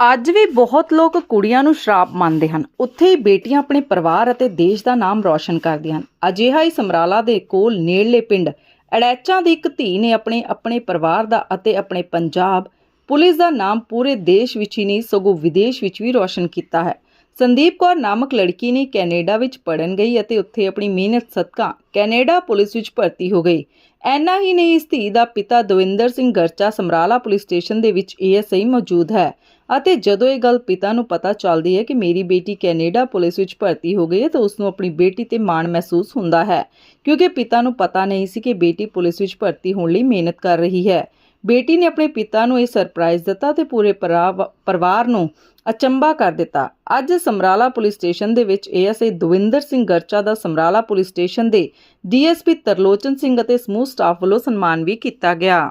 ਅੱਜ ਵੀ ਬਹੁਤ ਲੋਕ ਕੁੜੀਆਂ ਨੂੰ ਸ਼ਰਾਪ ਮੰਨਦੇ ਹਨ। ਉੱਥੇ ਹੀ ਬੇਟੀਆਂ ਆਪਣੇ ਪਰਿਵਾਰ ਅਤੇ ਦੇਸ਼ ਦਾ ਨਾਮ ਰੌਸ਼ਨ ਕਰਦੀਆਂ ਹਨ। ਅਜਿਹਾ ਹੀ ਸਮਰਾਲਾ ਦੇ ਕੋਲ ਨੇੜਲੇ ਪਿੰਡ ਅੜੈਚਾਂ ਦੀ ਇੱਕ ਧੀ ਨੇ ਆਪਣੇ ਆਪਣੇ ਪਰਿਵਾਰ ਦਾ ਅਤੇ ਆਪਣੇ ਪੰਜਾਬ ਪੁਲਿਸ ਦਾ ਨਾਮ ਪੂਰੇ ਦੇਸ਼ ਵਿੱਚ ਹੀ ਨਹੀਂ, ਸਗੋਂ ਵਿਦੇਸ਼ ਵਿੱਚ ਵੀ ਰੌਸ਼ਨ ਕੀਤਾ ਹੈ। ਸੰਦੀਪ ਕੌਰ ਨਾਮਕ ਲੜਕੀ ਨੇ ਕੈਨੇਡਾ ਵਿੱਚ ਪੜਨ ਗਈ ਅਤੇ ਉੱਥੇ ਆਪਣੀ ਮਿਹਨਤ ਸਦਕਾ ਕੈਨੇਡਾ ਪੁਲਿਸ ਵਿੱਚ ਭਰਤੀ ਹੋ ਗਈ। ਐਨਾ ਹੀ ਨਹੀਂ, ਇਸ ਧੀ ਦਾ ਪਿਤਾ ਦਵਿੰਦਰ ਸਿੰਘ ਗਰਚਾ ਸਮਰਾਲਾ ਪੁਲਿਸ ਸਟੇਸ਼ਨ ਦੇ ਵਿੱਚ ਏਐਸਆਈ ਮੌਜੂਦ ਹੈ। ਅਤੇ ਜਦੋਂ ਇਹ ਗੱਲ ਪਿਤਾ ਨੂੰ ਪਤਾ ਚੱਲਦੀ ਹੈ ਕਿ ਮੇਰੀ ਬੇਟੀ ਕੈਨੇਡਾ ਪੁਲਿਸ ਵਿੱਚ ਭਰਤੀ ਹੋ ਗਈ ਹੈ, ਤਾਂ ਉਸ ਨੂੰ ਆਪਣੀ ਬੇਟੀ ਤੇ ਮਾਣ ਮਹਿਸੂਸ ਹੁੰਦਾ ਹੈ, ਕਿਉਂਕਿ ਪਿਤਾ ਨੂੰ ਪਤਾ ਨਹੀਂ ਸੀ ਕਿ ਬੇਟੀ ਪੁਲਿਸ ਵਿੱਚ ਭਰਤੀ ਹੋਣ ਲਈ ਮਿਹਨਤ ਕਰ ਰਹੀ ਹੈ। ਬੇਟੀ ਨੇ ਆਪਣੇ ਪਿਤਾ ਨੂੰ ਇਹ ਸਰਪ੍ਰਾਈਜ਼ ਦਿੱਤਾ ਤੇ ਪੂਰੇ ਪਰਿਵਾਰ ਨੂੰ ਅਚੰਭਾ ਕਰ ਦਿੱਤਾ। ਅੱਜ ਸਮਰਾਲਾ ਪੁਲਿਸ ਸਟੇਸ਼ਨ ਦੇ ਵਿੱਚ ਏਐਸਆਈ ਦਵਿੰਦਰ ਸਿੰਘ ਗਰਚਾ ਦਾ ਸਮਰਾਲਾ ਪੁਲਿਸ ਸਟੇਸ਼ਨ ਦੇ ਡੀਐਸਪੀ ਤਰਲੋਚਨ ਸਿੰਘ ਅਤੇ ਸਮੂਹ ਸਟਾਫ ਵੱਲੋਂ ਸਨਮਾਨ ਵੀ ਕੀਤਾ ਗਿਆ।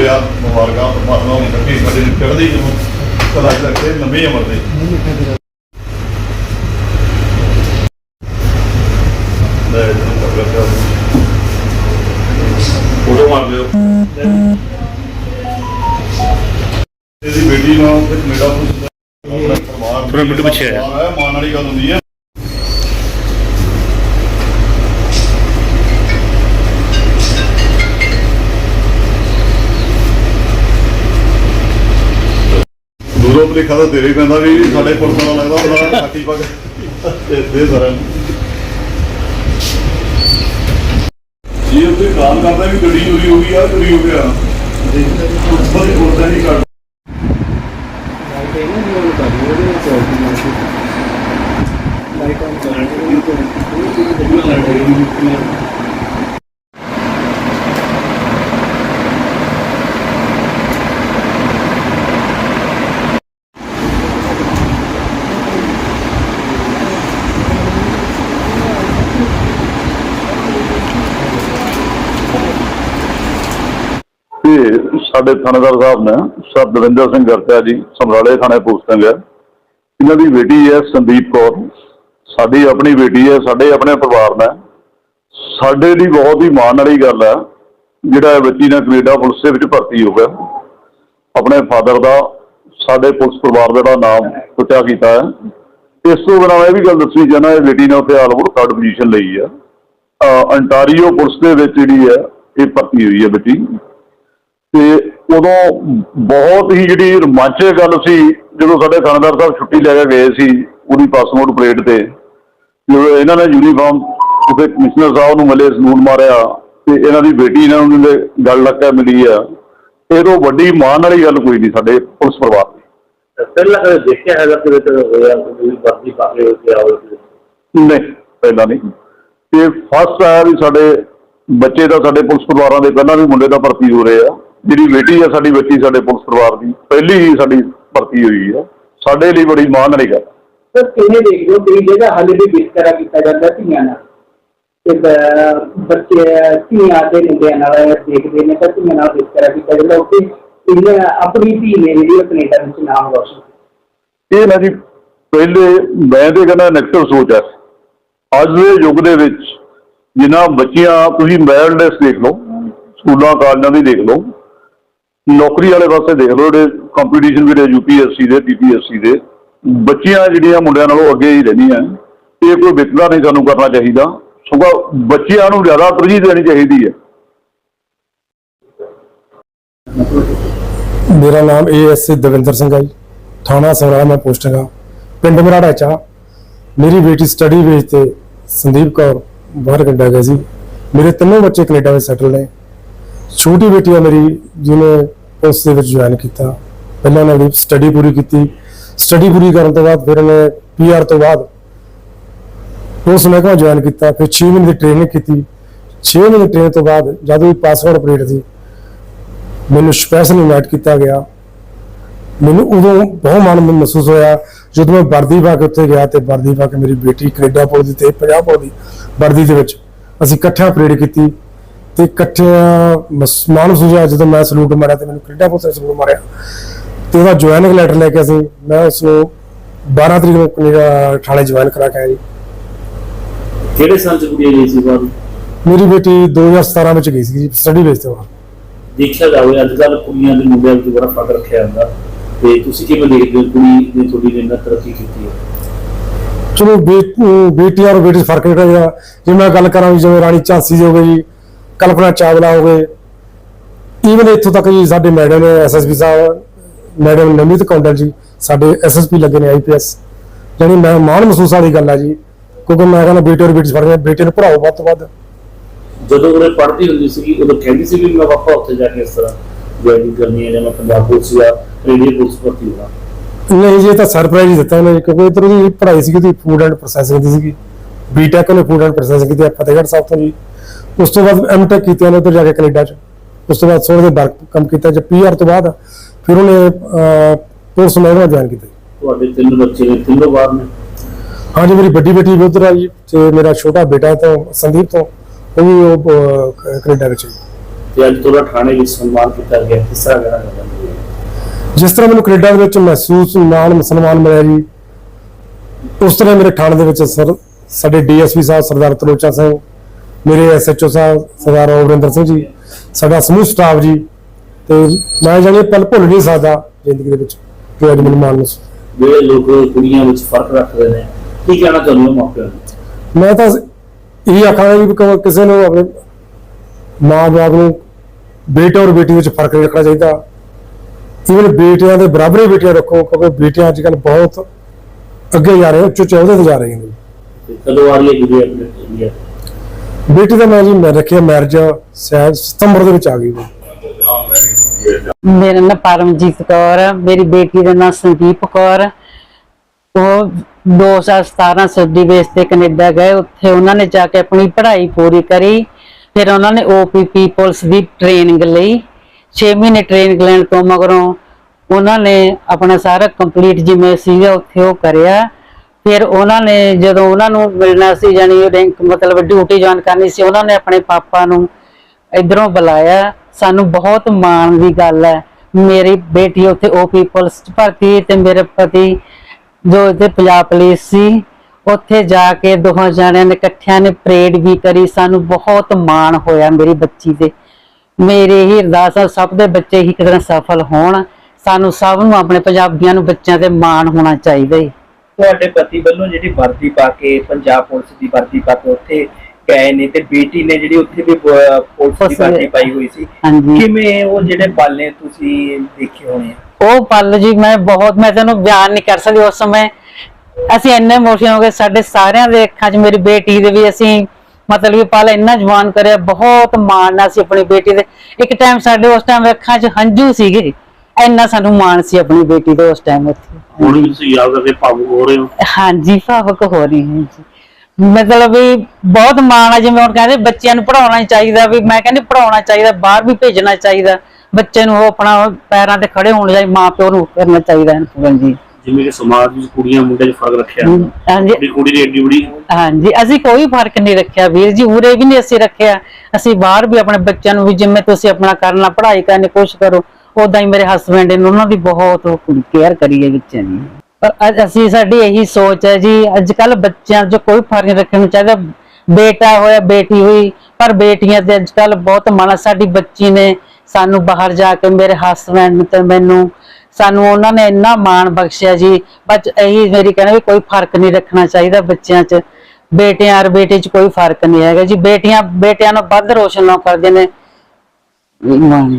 ਯਾਰ ਮੁਬਾਰਕਾਂ ਪਰਮਾਤਮਾ ਨੂੰ ਸਾਡੇ ਚੜ੍ਹਦੀ ਰੱਖੇ ਉਮਰ ਦੇ। ਫੋਟੋ ਮਾਰ ਲਿਓ। ਇਹਦੀ ਬੇਟੀ ਨਾਲ ਤੇ ਪਰਿਵਾਰ ਮਾਣ ਵਾਲੀ ਗੱਲ ਹੁੰਦੀ ਹੈ। ਦੂਰੋਂ ਭਲੇਖਾ ਤਾਂ ਤੇਰੇ ਹੀ ਪੈਂਦਾ ਵੀ ਸਾਡੇ ਪੁਲਿਸ ਵਾਲਾ ਲੱਗਦਾ ਉਹਦਾ ਛਾਤੀ ਪੱਗ ਦੇ ਦੇ ਸਾਰਿਆਂ ਨੂੰ। ਜੀ ਉਹ ਤੇ ਕਾਲ ਕਰਦਾ ਵੀ ਗੱਡੀ ਚੋਰੀ ਹੋ ਗਈ ਆ ਚੋਰੀ ਹੋ ਗਿਆ। ਬੜੀ ਬੋਲਦਾ ਨਹੀਂ ਕਰ ਤੇ ਸਾਡੇ ਥਾਣੇਦਾਰ ਸਾਹਿਬ ਨੇ, ਸਰ ਦਵਿੰਦਰ ਸਿੰਘ ਗਰਤਿਆ ਜੀ, ਸਮਰਾਲੇ ਥਾਣੇ ਪੋਸਟਿੰਗ ਹੈ। ਇਹਨਾਂ ਦੀ ਬੇਟੀ ਹੈ ਸੰਦੀਪ ਕੌਰ। ਸਾਡੀ ਆਪਣੀ ਬੇਟੀ ਹੈ, ਸਾਡੇ ਆਪਣੇ ਪਰਿਵਾਰ ਦਾ ਸਾਡੇ ਲਈ ਬਹੁਤ ਹੀ ਮਾਣ ਵਾਲੀ ਗੱਲ ਹੈ, ਜਿਹੜਾ ਇਹ ਬੱਚੀ ਨੇ ਕੈਨੇਡਾ ਪੁਲਿਸ ਦੇ ਵਿੱਚ ਭਰਤੀ ਹੋ ਗਿਆ। ਆਪਣੇ ਫਾਦਰ ਦਾ, ਸਾਡੇ ਪੁਲਿਸ ਪਰਿਵਾਰ ਦਾ ਜਿਹੜਾ ਨਾਮ ਉੱਚਾ ਕੀਤਾ ਹੈ। ਇਸ ਤੋਂ ਬਿਨਾਂ ਮੈਂ ਇਹ ਵੀ ਗੱਲ ਦੱਸਣੀ ਚਾਹੁੰਦਾ, ਇਹ ਬੇਟੀ ਨੇ ਉੱਥੇ ਆਲ ਓਵਰ ਥਰਡ ਪੋਜੀਸ਼ਨ ਲਈ ਹੈ। ਅੰਟਾਰੀਓ ਪੁਲਿਸ ਦੇ ਵਿੱਚ ਜਿਹੜੀ ਹੈ, ਇਹ ਭਰਤੀ ਹੋਈ ਹੈ ਬੱਚੀ। ਤੇ ਉਦੋਂ ਬਹੁਤ ਹੀ ਜਿਹੜੀ ਰੋਮਾਂਚਕ ਗੱਲ ਸੀ ਜਦੋਂ ਸਾਡੇ ਥਾਣੇਦਾਰ ਸਾਹਿਬ ਛੁੱਟੀ ਲੈ ਕੇ ਗਏ ਸੀ ਉਹਦੀ ਪਾਸਪੋਰਟ ਪਲੇਟ ਤੇ ਜਦੋਂ ਇਹਨਾਂ ਨੇ ਯੂਨੀਫਾਰਮ ਉਹਦੇ ਕਮਿਸ਼ਨਰ ਸਾਹਿਬ ਨੂੰ ਮਿਲੇ ਸਨੂਨ ਮਾਰਿਆ ਤੇ ਇਹਨਾਂ ਦੀ ਬੇਟੀ ਇਹਨਾਂ ਨੂੰ ਦੇ ਗੱਲ ਲੱਗ ਕੇ ਮਿਲੀ ਆ। ਇਹ ਤੋਂ ਵੱਡੀ ਮਾਣ ਵਾਲੀ ਗੱਲ ਕੋਈ ਨਹੀਂ ਸਾਡੇ ਪੁਲਿਸ ਪਰਿਵਾਰ ਦੀ। ਪਹਿਲਾਂ ਕਦੇ ਦੇਖਿਆ ਹੈਗਾ ਕਿ ਵਿੱਚ ਹੋਇਆ ਕੋਈ ਵਰਦੀ ਪਾ ਕੇ ਉੱਤੇ ਆਓ ਨਹੀਂ ਪਹਿਲਾਂ ਨਹੀਂ। ਇਹ ਫਸਟ ਆਇਆ ਵੀ ਸਾਡੇ ਬੱਚੇ ਦਾ ਸਾਡੇ ਪੁਲਿਸ ਪਰਿਵਾਰਾਂ ਦੇ ਪਹਿਲਾਂ ਵੀ ਮੁੰਡੇ ਦਾ ਭਰਤੀ ਹੋ ਰਹੇ ਆ। ਜਿਹੜੀ ਬੇਟੀ ਆ ਸਾਡੀ ਬੱਚੀ ਸਾਡੇ ਪੁਲਿਸ ਪਰਿਵਾਰ ਦੀ ਪਹਿਲੀ ਹੀ ਸਾਡੀ ਭਰਤੀ ਹੋਈ ਆ। ਸਾਡੇ ਲਈ ਬੜੀ ਮਾਣ ਵਾਲੀ ਗੱਲ ਸਰ ਕਿਵੇਂ ਦੇਖਦੇ ਹੋ ਕਈ ਜਗ੍ਹਾ ਹਾਲੇ ਵੀ ਵਿਤਕਰਾ ਕੀਤਾ ਜਾਂਦਾ ਧੀਆਂ ਨਾਲ। ਤੇ ਬੱਚੇ ਧੀਆਂ ਦੇ ਮੁੰਡਿਆਂ ਨਾਲ ਦੇਖਦੇ ਨੇ ਤਾਂ ਧੀਆਂ ਨਾਲ ਵਿਤਕਰਾ ਕੀਤਾ ਜਾਂਦਾ। ਉੱਥੇ ਇਹਨੇ ਆਪਣੀ ਧੀ ਨੇ ਜਿਹੜੀ ਕੈਨੇਡਾ ਵਿੱਚ ਨਾਮ ਰੋਸ਼ਨ। ਇਹ ਨਾ ਜੀ ਪਹਿਲੇ ਮੈਂ ਤੇ ਕਹਿੰਦਾ ਨੈਗੇਟਿਵ ਸੋਚ ਹੈ ਅੱਜ ਦੇ ਯੁੱਗ ਦੇ ਵਿੱਚ ਜਿਨ੍ਹਾਂ ਬੱਚੀਆਂ ਤੁਸੀਂ ਮੈਰਿਟਸ ਦੇਖ ਲਓ ਸਕੂਲਾਂ ਕਾਲਜਾਂ ਦੀ ਦੇਖ ਲਓ ਨੌਕਰੀ ਵਾਲੇ ਪਾਸੇ ਦੇਖ ਲਓ, ਜਿਹੜੇ ਕੰਪੀਟੀਸ਼ਨ ਵੀ ਰਹੇ ਯੂਪੀਐਸਸੀ ਦੇ ਪੀਪੀਐਸਸੀ ਦੇ, ਬੱਚੀਆਂ ਜਿਹੜੀਆਂ ਮੁੰਡਿਆਂ ਨਾਲੋਂ ਅੱਗੇ ਹੀ ਰਹਿੰਦੀਆਂ ਇਹ ਕੋਈ ਵਿਤਕਰਾ ਨਹੀਂ ਸਾਨੂੰ ਕਰਨਾ ਚਾਹੀਦਾ, ਸਗੋਂ ਬੱਚਿਆਂ ਨੂੰ ਜ਼ਿਆਦਾ ਤਰਜੀਹ ਦੇਣੀ ਚਾਹੀਦੀ ਹੈ। ਮੇਰਾ ਨਾਮ ਏਐਸਏ ਦਵਿੰਦਰ ਸਿੰਘ ਹੈ ਜੀ, ਥਾਣਾ ਸਮਰਾਲਾ ਮੈਂ ਪੋਸਟਿੰਗ ਆ। ਪਿੰਡ ਮਰਾੜਾ ਚਾ ਮੇਰੀ ਬੇਟੀ ਸਟੱਡੀ ਵੇਜ ਤੇ ਸੰਦੀਪ ਕੌਰ ਬਾਹਰ ਕੱਢਿਆ ਗਿਆ ਸੀ। ਮੇਰੇ ਤਿੰਨੋਂ ਬੱਚੇ ਕੈਨੇਡਾ ਵਿੱਚ ਸੈਟਲ ਨੇ। ਛੋਟੀ ਬੇਟੀ ਆ ਮੇਰੀ, ਜਿਹਨੇ ਪੁਲਿਸ ਦੇ ਵਿੱਚ ਜੁਆਇਨ ਕੀਤਾ। ਪਹਿਲਾਂ ਉਹਨੇ ਆਪਣੀ ਸਟੱਡੀ ਪੂਰੀ ਕੀਤੀ। ਸਟੱਡੀ ਪੂਰੀ ਕਰਨ ਤੋਂ ਬਾਅਦ ਫਿਰ ਉਹਨੇ ਪੀਆਰ ਤੋਂ ਬਾਅਦ ਉਸ ਮਹਿਕਮਾ ਜੁਆਇਨ ਕੀਤਾ। ਫਿਰ 6 ਮਹੀਨੇ ਦੀ ਟ੍ਰੇਨਿੰਗ ਕੀਤੀ। 6 ਮਹੀਨੇ ਦੀ ਟ੍ਰੇਨਿੰਗ ਤੋਂ ਬਾਅਦ ਜਦੋਂ ਵੀ ਪਾਸਵਰਡ ਅਪਡੇਟ ਸੀ, ਮੈਨੂੰ ਸਪੈਸ਼ਲ ਇਨਵਾਈਟ ਕੀਤਾ ਗਿਆ। ਮੈਨੂੰ ਉਦੋਂ ਬਹੁਤ ਮਨ ਮਹਿਸੂਸ ਹੋਇਆ। ਜਦੋਂ ਮੈਂ ਵਰਦੀ ਪਾ ਕੇ ਉੱਥੇ ਗਿਆ ਤੇ ਵਰਦੀ ਪਾ ਕੇ ਮੇਰੀ ਬੇਟੀ ਕੈਨੇਡਾ ਪੁਲਿਸ ਤੇ ਪੰਜਾਬ ਪੁਲਿਸ ਵਰਦੀ ਦੇ ਵਿੱਚ। ਅਸੀਂ ਇਕੱਠਿਆਂ ਪਰੇਡ ਕੀਤੀ। ਤੇ ਇਕੱਠੇ ਮਾਣ ਸੁਝਿਆ ਜਦੋਂ ਮੈਂ ਸਲੂਟ ਮਾਰਿਆ ਤੇ ਮੈਨੂੰ ਕੈਨੇਡਾ ਪੁਲਿਸ ਨੇ ਸਲੂਟ ਮਾਰਿਆ। ਤੇ ਉਹਦਾ ਜੁਆਇਨਿੰਗ ਲੈਟਰ ਲੈ ਕੇ ਅਸੀਂ ਮੈਂ ਉਸ ਨੂੰ 12 ਤਰੀਕ ਨੂੰ ਕੈਨੇਡਾ ਥਾਣੇ ਜੁਆਇਨ ਕਰਾ ਕੇ ਆਇਆ ਜੀ। ਕਿਹੜੇ ਸਾਲ ਚ ਕੁੜੀ ਗਈ ਸੀ ਬਾਹਰ ਮੇਰੀ ਬੇਟੀ 2017 ਵਿੱਚ ਗਈ ਸੀ ਸਟੱਡੀ ਬੇਸ ਤੇ ਬਾਹਰ ਦੇਖਿਆ ਜਾਵੇ ਅੱਜ ਕੱਲ ਕੁੜੀਆਂ ਦੇ ਮੁੰਡਿਆਂ ਵਿੱਚ ਬੜਾ ਫ਼ਰਕ ਰੱਖਿਆ ਜਾਂਦਾ। ਤੇ ਤੁਸੀਂ ਕਿਵੇਂ ਦੇਖਦੇ ਹੋ ਕੁੜੀ ਨੇ ਤੁਹਾਡੀ ਨੇ ਇੰਨਾ ਤਰੱਕੀ ਕੀਤੀ ਹੈ? ਚਲੋ ਬੇਟੀ ਔਰ ਬੇਟੀ ਫ਼ਰਕ ਜਿਹੜਾ ਜੇ ਮੈਂ ਗੱਲ ਕਰਾਂ ਜਿਵੇਂ ਰਾਣੀ ਝਾਂਸੀ ਜੀ ਹੋ ਗਈ ਜੀ ਕਲਪਨਾ ਚਾਵਲਾ ਹੋ ਗਏ ਈਵਨ ਇੱਥੋਂ ਤੱਕ ਜੀ ਸਾਡੇ ਮੈਡਮ ਐਸਐਸਪੀ ਸਾਹਿਬ ਮੈਡਮ ਨਮਿਤ ਕੌਂਡਲ ਜੀ ਸਾਡੇ ਐਸਐਸਪੀ ਲੱਗੇ ਨੇ ਆਈਪੀਐਸ ਜਾਨੀ ਮੈਂ ਮਾਣ ਮਹਿਸੂਸ ਵਾਲੀ ਗੱਲ ਆ ਜੀ ਕਿਉਂਕਿ ਮੈਂ ਕਹਿੰਦਾ ਬੇਟੀ ਔਰ ਬੇਟੀ ਹੈ ਬੇਟੀ ਨੂੰ ਪੜਾਓ ਵੱਧ ਤੋਂ ਵੱਧ। ਜਦੋਂ ਉਹ ਪੜ੍ਹਦੀ ਹੁੰਦੀ ਸੀ ਉਦੋਂ ਕਹਿੰਦੀ ਸੀ ਵੀ ਮੈਂ ਪਾਪਾ ਉੱਥੇ ਜਾ ਕੇ ਇਸ ਤਰ੍ਹਾਂ ਜੁਆਇਨਿੰਗ ਕਰਨੀ ਹੈ ਜਾਂ ਮੈਂ ਪੰਜਾਬ ਪੁਲਿਸ ਜਾਂ ਰੇਡੀਓ ਪੁਲਿਸ ਭਰਤੀ ਹੋਣਾ। ਨਹੀਂ ਜੀ ਇਹ ਤਾਂ ਸਰਪ੍ਰਾਈਜ਼ ਹੀ ਦਿੱਤਾ ਉਹਨੇ ਕਿਉਂਕਿ ਇਧਰ ਦੀ ਪੜ੍ਹਾਈ ਸੀ ਉਹਦੀ ਫੂਡ ਐਂਡ ਪ੍ਰੋਸੈਸਿੰਗ ਦੀ ਸੀਗੀ। ਬੀਟੈਕ ਉਹਨੇ ਫੂਡ ਐਂਡ ਪ੍ਰੋਸੈਸਿੰਗ ਕੀਤੀ ਫਤਿਹਗੜ੍ਹ ਸਾਹਿਬ ਤੋਂ ਜੀ। ਉਸ ਤੋਂ ਬਾਅਦ ਐਮਟੈਕ ਕੀਤੀ ਉਹਨੇ ਉੱਧਰ ਜਾ ਕੇ ਕੈਨੇਡਾ ਚ ਉਸ ਤੋਂ ਬਾਅਦ ਸੋਹਣੇ ਦੇ ਵਰਕ ਕੰਮ ਕੀਤਾ ਜੇ ਪੀਆਰ ਤੋਂ ਬਾਅਦ ਫਿਰ ਉਹਨੇ ਪੁਲਿਸ ਮਹਿਕਮਾ ਜੁਆਇਨ ਕੀਤਾ। ਤੁਹਾਡੇ ਤਿੰਨ ਬੱਚੇ ਨੇ ਤਿੰਨੋਂ ਬਾਹਰ ਨੇ ਹਾਂਜੀ ਮੇਰੀ ਵੱਡੀ ਬੇਟੀ ਵੀ ਉੱਧਰ ਆ ਜੀ ਤੇ ਮੇਰਾ ਛੋਟਾ ਬੇਟਾ ਤੋਂ ਸੰਦੀਪ ਤੋਂ ਉਹ ਵੀ ਉਹ ਕੈਨੇਡਾ ਵਿੱਚ। ਤੇ ਅੱਜ ਤੁਹਾਡਾ ਥਾਣੇ ਵਿੱਚ ਸਨਮਾਨ ਕੀਤਾ ਗਿਆ ਕਿਸ ਤਰ੍ਹਾਂ ਹੋ ਜਿਸ ਤਰ੍ਹਾਂ ਮੈਨੂੰ ਕੈਨੇਡਾ ਦੇ ਵਿੱਚ ਮਹਿਸੂਸ ਮਾਣ ਸਨਮਾਨ ਮਿਲਿਆ ਜੀ ਉਸ ਤਰ੍ਹਾਂ ਮੇਰੇ ਥਾਣੇ ਦੇ ਵਿੱਚ ਸਰ ਸਾਡੇ ਡੀਐਸਪੀ ਸਾਹਿਬ ਸਰਦਾਰ ਤਲੋਚਾ ਸਿੰਘ ਮੇਰੇ ਐਸਐਚਓ ਸਾਹਿਬ ਸਰਦਾਰ ਅਮਰਿੰਦਰ ਸਿੰਘ ਜੀ ਸਾਡਾ ਸਮੂਹ ਸਟਾਫ ਜੀ ਤੇ ਮੈਂ ਜਾਣੀ ਪਲ ਭੁੱਲ ਨਹੀਂ ਸਕਦਾ ਜ਼ਿੰਦਗੀ ਦੇ ਵਿੱਚ ਜੋ ਅੱਜ ਮੈਨੂੰ ਮਾਣ ਮਹਿਸੂਸ ਜਿਹੜੇ ਲੋਕ ਕੁੜੀਆਂ ਵਿੱਚ ਫ਼ਰਕ ਰੱਖਦੇ ਨੇ ਕੀ ਕਹਿਣਾ ਚਾਹੁੰਦੇ ਹੋ ਨੂੰ? ਮੈਂ ਤਾਂ ਇਹ ਆਖਾਂਗਾ ਵੀ ਕ- ਕਿਸੇ ਨੂੰ ਆਪਣੇ ਮਾਂ-ਬਾਪ ਨੂੰ ਬੇਟੇ ਔਰ ਬੇਟੀ ਵਿੱਚ ਫ਼ਰਕ ਨਹੀਂ ਰੱਖਣਾ ਚਾਹੀਦਾ। ਇਵਨ ਬੇਟਿਆਂ ਦੇ ਬਰਾਬਰ ਹੀ ਬੇਟੀਆਂ ਰੱਖੋ ਕਿਉਂਕਿ ਬੇਟੀਆਂ ਅੱਜ ਕੱਲ੍ਹ ਬਹੁਤ ਅੱਗੇ ਜਾ ਰਹੇ ਉੱਚ ਅਹੁਦੇ ਤੇ ਜਾ ਰਹੀਆਂ ਨੇ। ਕਦੋਂ ਆ ਰਹੀ ਹੈ ਇੰਡੀਆ? ਬੇਟੀ ਦਾ ਮੈਂ ਜੀ ਮੈਂ ਰੱਖਿਆ ਮੈਰਿਜ ਸਤੰਬਰ ਦੇ ਵਿੱਚ ਆ ਗਈ ਮੇਰਾ ਨਾਮ ਪਰਮਜੀਤ ਕੌਰ ਹੈ ਮੇਰੀ ਬੇਟੀ ਦਾ ਨਾਮ ਸੰਦੀਪ ਕੌਰ। ਉਹ 2017 ਸੱਦੀ ਬੇਸ ਤੇ ਕੈਨੇਡਾ ਗਏ, ਉੱਥੇ ਉਹਨਾਂ ਨੇ ਜਾ ਕੇ ਆਪਣੀ ਪੜ੍ਹਾਈ ਪੂਰੀ ਕਰੀ। ਫਿਰ ਉਹਨਾਂ ਨੇ ਓਪੀਪੀ ਪੁਲਿਸ ਦੀ ਟ੍ਰੇਨਿੰਗ ਲਈ। 6 ਮਹੀਨੇ ਟ੍ਰੇਨਿੰਗ ਲੈਣ ਤੋਂ ਮਗਰੋਂ ਉਹਨਾਂ ਨੇ ਆਪਣਾ ਸਾਰਾ ਕੰਪਲੀਟ ਜਿਵੇਂ ਸੀਗਾ, ਉੱਥੇ ਉਹ ਕਰਿਆ। ਫਿਰ ਉਹਨਾਂ ਨੇ ਜਦੋਂ ਉਹਨਾਂ ਨੂੰ ਮਿਲਣਾ ਸੀ ਯਾਨੀ ਰੈਂਕ ਮਤਲਬ ਡਿਊਟੀ ਜੁਆਇਨ ਕਰਨੀ ਸੀ, ਉਹਨਾਂ ਨੇ ਆਪਣੇ ਪਾਪਾ ਨੂੰ ਇਧਰੋਂ ਬੁਲਾਇਆ। ਸਾਨੂੰ ਬਹੁਤ ਮਾਣ ਦੀ ਗੱਲ ਹੈ। ਮੇਰੀ ਬੇਟੀ ਉੱਥੇ ਓਪੀ ਪੁਲਿਸ ਚ ਭਰਤੀ ਤੇ ਮੇਰੇ ਪਤੀ ਜੋ ਇੱਥੇ ਪੰਜਾਬ ਪੁਲਿਸ ਸੀ, ਉੱਥੇ ਜਾ ਕੇ ਦੋਹਾਂ ਜਣਿਆਂ ਨੇ ਇਕੱਠਿਆਂ ਨੇ ਪਰੇਡ ਵੀ ਕਰੀ। ਸਾਨੂੰ ਬਹੁਤ ਮਾਣ ਹੋਇਆ ਮੇਰੀ ਬੱਚੀ ਤੇ। ਮੇਰੇ ਹੀ ਅਰਦਾਸ ਆ, ਸਭ ਦੇ ਬੱਚੇ ਹੀ ਕਿਤੇ ਸਫਲ ਹੋਣ। ਸਾਨੂੰ ਸਭ ਨੂੰ ਆਪਣੇ ਪੰਜਾਬੀਆਂ ਨੂੰ ਬੱਚਿਆਂ ਤੇ ਮਾਣ ਹੋਣਾ ਚਾਹੀਦਾ ਹੈ ਤੁਹਾਡੇ ਪਤੀ ਵੱਲੋਂ ਜਿਹੜੀ ਵਰਦੀ ਪਾ ਕੇ ਪੰਜਾਬ ਪੁਲਿਸ ਦੀ ਵਰਦੀ ਪਾ ਕੇ ਉੱਥੇ ਗਏ ਨੇ ਤੇ ਬੇਟੀ ਨੇ ਜਿਹੜੀ ਉੱਥੇ ਵੀ ਪੁਲਿਸ ਦੀ ਵਰਦੀ ਪਾਈ ਹੋਈ ਸੀ। ਹਾਂਜੀ। ਕਿਵੇਂ ਉਹ ਜਿਹੜੇ ਪਲ ਨੇ ਤੁਸੀਂ ਦੇਖੇ ਹੋਣੇ ਆ? ਉਹ ਪਲ ਜੀ ਮੈਂ ਬਹੁਤ ਮੈਂ ਤੈਨੂੰ ਬਿਆਨ ਨਹੀਂ ਕਰ ਸਕਦੀ ਉਸ ਸਮੇਂ। ਅਸੀਂ ਇੰਨੇ ਇਮੋਸ਼ਨ ਹੋ ਗਏ ਸਾਡੇ ਸਾਰਿਆਂ ਦੇ ਅੱਖਾਂ 'ਚ ਮੇਰੀ ਬੇਟੀ ਦੇ ਵੀ ਅਸੀਂ ਮਤਲਬ ਕਿ ਪਲ ਇੰਨਾ ਜਵਾਨ ਕਰਿਆ ਬਹੁਤ ਮਾਣ ਨਾਲ ਸੀ ਆਪਣੀ ਬੇਟੀ ਦੇ। ਇੱਕ ਟਾਈਮ ਸਾਡੇ ਉਸ ਟਾਈਮ ਅੱਖਾਂ 'ਚ ਹੰਝੂ ਸੀਗੇ। ਇੰਨਾ ਸਾਨੂੰ ਮਾਣ ਸੀ ਆਪਣੀ ਬੇਟੀ ਦੇ ਉਸ ਟਾਈਮ ਉੱਥੇ। ਹੁਣ ਵੀ ਤੁਸੀਂ ਯਾਦ ਕਰਕੇ ਭਾਵੁਕ ਹੋ ਰਹੇ ਹੋ? ਹਾਂਜੀ ਭਾਵਕ ਹੋ ਰਹੀ ਹਾਂ ਜੀ। ਮਤਲਬ ਵੀ ਬਹੁਤ ਮਾਣ ਆ ਜਿਵੇਂ ਹੁਣ ਕਹਿੰਦੇ ਬੱਚਿਆਂ ਨੂੰ ਪੜਾਉਣਾ ਚਾਹੀਦਾ ਵੀ ਮੈਂ ਕਹਿੰਦੀ ਪੜਾਉਣਾ ਚਾਹੀਦਾ ਬਾਹਰ ਵੀ ਭੇਜਣਾ ਚਾਹੀਦਾ। ਬੱਚੇ ਨੂੰ ਉਹ ਆਪਣਾ ਪੈਰਾਂ ਤੇ ਖੜੇ ਹੋਣ ਚਾਹੀਦਾ ਮਾਂ ਪਿਓ ਨੂੰ ਕਰਨਾ ਚਾਹੀਦਾ ਇਨਫਲੂਐਂਸ ਜੀ। ਜਿਵੇਂ ਕਿ ਸਮਾਜ ਵਿੱਚ ਕੁੜੀਆਂ ਮੁੰਡਿਆਂ 'ਚ ਫ਼ਰਕ ਰੱਖਿਆ। ਹਾਂਜੀ। ਤੁਹਾਡੀ ਕੁੜੀ ਦੀ ਏਡੀ ਬੜੀ। ਹਾਂਜੀ ਅਸੀਂ ਕੋਈ ਫ਼ਰਕ ਨਹੀਂ ਰੱਖਿਆ ਵੀਰ ਜੀ ਉਰੇ ਵੀ ਨਹੀਂ ਅਸੀਂ ਰੱਖਿਆ। ਅਸੀਂ ਬਾਹਰ ਵੀ ਆਪਣੇ ਬੱਚਿਆਂ ਨੂੰ ਵੀ ਜਿਵੇਂ ਤੁਸੀਂ ਆਪਣਾ ਕਰਨਾ ਪੜ੍ਹਾਈ ਕਰਨ ਕੋਸ਼ਿਸ਼ ਕਰੋ। ਉਦਾਂ ਹੀ ਮੇਰੇ ਹਸਬੰਡ ਨੇ ਉਹਨਾਂ ਦੀ ਬਹੁਤ ਕੇਅਰ ਕਰੀ ਹੈ ਬੱਚਿਆਂ ਦੀ। ਪਰ ਅੱਜ ਅਸੀਂ ਸਾਡੀ ਇਹੀ ਸੋਚ ਹੈ ਜੀ ਅੱਜ ਕੱਲ ਬੱਚਿਆਂ 'ਚ ਕੋਈ ਫ਼ਰਕ ਰੱਖਣਾ ਚਾਹੀਦਾ। ਬੇਟਾ ਹੋਇਆ, ਬੇਟੀ ਹੋਈ, ਪਰ ਬੇਟੀਆਂ ਤੇ ਅੱਜ ਕੱਲ ਬਹੁਤ ਮਾਣਾ ਸਾਡੀ ਬੱਚੀ ਨੇ ਸਾਨੂੰ ਬਾਹਰ ਜਾ ਕੇ ਮੇਰੇ ਹਸਬੰਡ ਤੇ ਮੈਨੂੰ, ਸਾਨੂੰ ਉਹਨਾਂ ਨੇ ਇੰਨਾ ਮਾਣ ਬਖਸ਼ਿਆ ਜੀ। ਬਸ ਇਹੀ ਮੇਰੀ ਕਹਿਣਾ ਵੀ ਕੋਈ ਫ਼ਰਕ ਨਹੀਂ ਰੱਖਣਾ ਚਾਹੀਦਾ ਬੱਚਿਆਂ 'ਚ। ਬੇਟਿਆਂ ਔਰ ਬੇਟੇ 'ਚ ਕੋਈ ਫ਼ਰਕ ਨਹੀਂ ਹੈਗਾ ਜੀ। ਬੇਟੀਆਂ, ਬੇਟਿਆਂ ਨੂੰ ਵੱਧ ਰੋਸ਼ਨ ਨਾ ਕਰਦੇ ਨੇ। ਮਾਣ